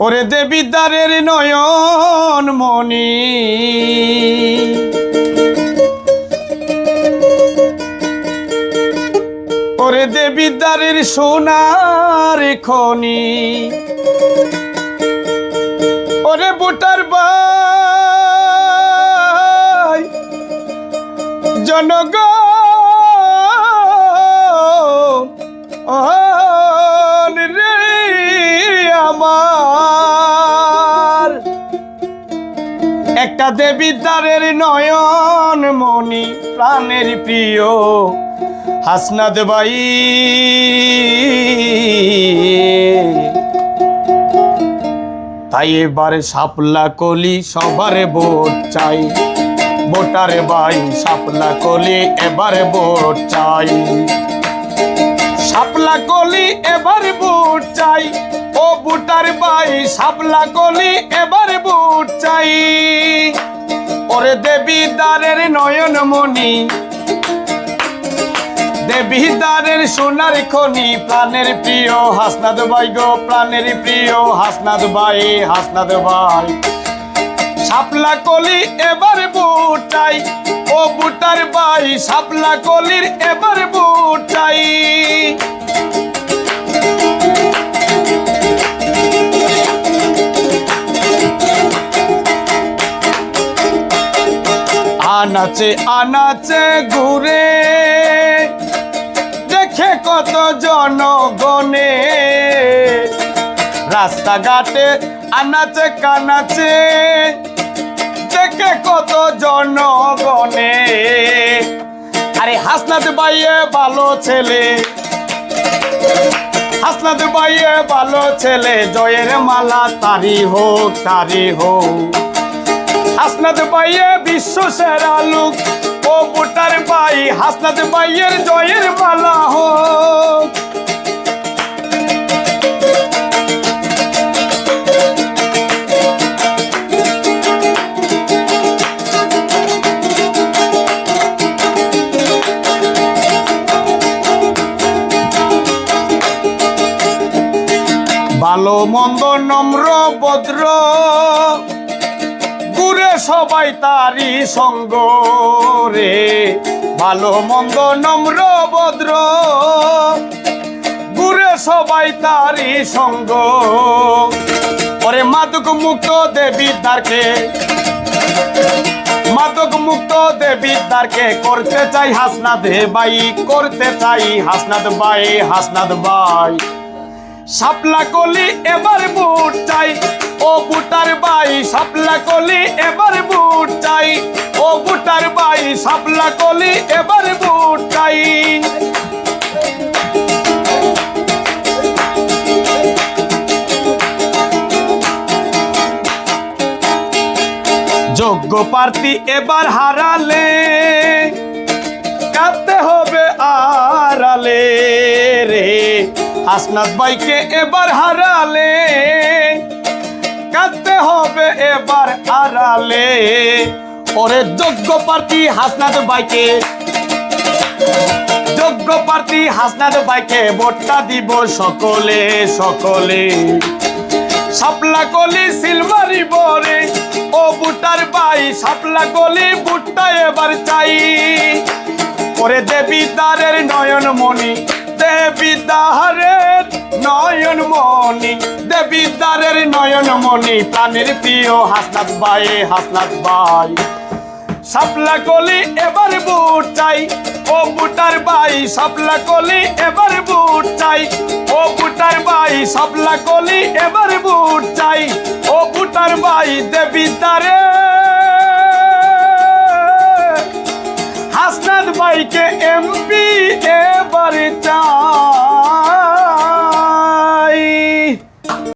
ওরে দেবিদ্বারের নয়ন মণি। ওরে দেবিদ্বারের সোনার খনি। ওরে বুটার বাই জনগণ একটা দেবিদ্বারের নয়ন মণি প্রাণের প্রিয়। হাসনাদ বাই তাই এবারে সাপলা কলি সবারে ভোট চাই। ভোটারে বাই সাপলা কলি এবারে ভোট চাই। সাপলা কলি এবারে ভোট চাই। বাই সাপলা কলি এবারে ভোট চাই। ওরে দেবী দ্বারের নয়ন মণি, দেবী দ্বারের সোনার খনি, প্রাণের প্রিয় হাসনাদ ভাই গো, প্রাণের প্রিয় হাসনাদ ভাই হাসনাদ ভাই। সাপলা কলি এবার বুটাই ও বুটার ভাই সাপলা কলির এবার আনাচে আনাচে ঘুরে। দেখে কত জনগণে। রাস্তাঘাটে আনাচে, কানাচে। দেখে কত জনগণে। আরে হাসনাত বাইয়ে ভালো ছেলে। হাসনাত বাইয়ে ভালো ছেলে। জয়ের মালা তারি হোক তারি হোক। হাসনাত বাইয়ে বিশ্ব সেরা লোক। ও বুটার ভাই, হাসনাত বাইয়ের জয়ের মালা হোক। ভালো, মন্দ, নম্র, ভদ্র। ঘুরে সবাই তারি সঙ্গ রে। ভালো, মন্দ, নম্র, ভদ্র। ঘুরে সবাই তারি সঙ্গ। ওরে, মাদক মুক্ত দেবী দ্বারকে মাদক মুক্ত দেবী দ্বারকে করতে চাই হাসনাদ বাই করতে চাই হাসনাদ বাই হাসনাদ বাই শাপলা কলি এবার বুট চাই ও বুটার বাই শাপলা কলি, এবার বুট চাই। ও বুটার বাই শাপলা কলি, এবার বুট চাই। যোগ্য প্রার্থী এবার হারালে, কাঁদতে হবে আড়ালে রে। হাসনাত বাইকে এবার হারালে। কাঁদতে হবে এবার আড়ালে। ওরে যোগ্য প্রার্থী হাসনাত ভাইকে। যোগ্য প্রার্থী হাসনাত ভাইকে ভোটটা দিব সকলে সকলে। শাপলা কলি সিলভারি বরে, ও বুটার বাই শাপলা কলি বুটটা এবার চাই। ওরে দেবী দ্বারের নয়ন মণি দেবী দ্বারের নয়ন মণি, দেবী নয়ন মণি, প্রাণের প্রিয় হাসনাথ বাই হাসনাথ বাই শাপলা কলি এবার বুট চাই, ও বুটার বাই শাপলা কলি এবার বুট চাই, ও বুটার বাই শাপলা কলি এবার বুট চাই, ও বুটার বাই দেবী দ্বারে। হাসনাথ ভাইকে এমপি এবার চাই।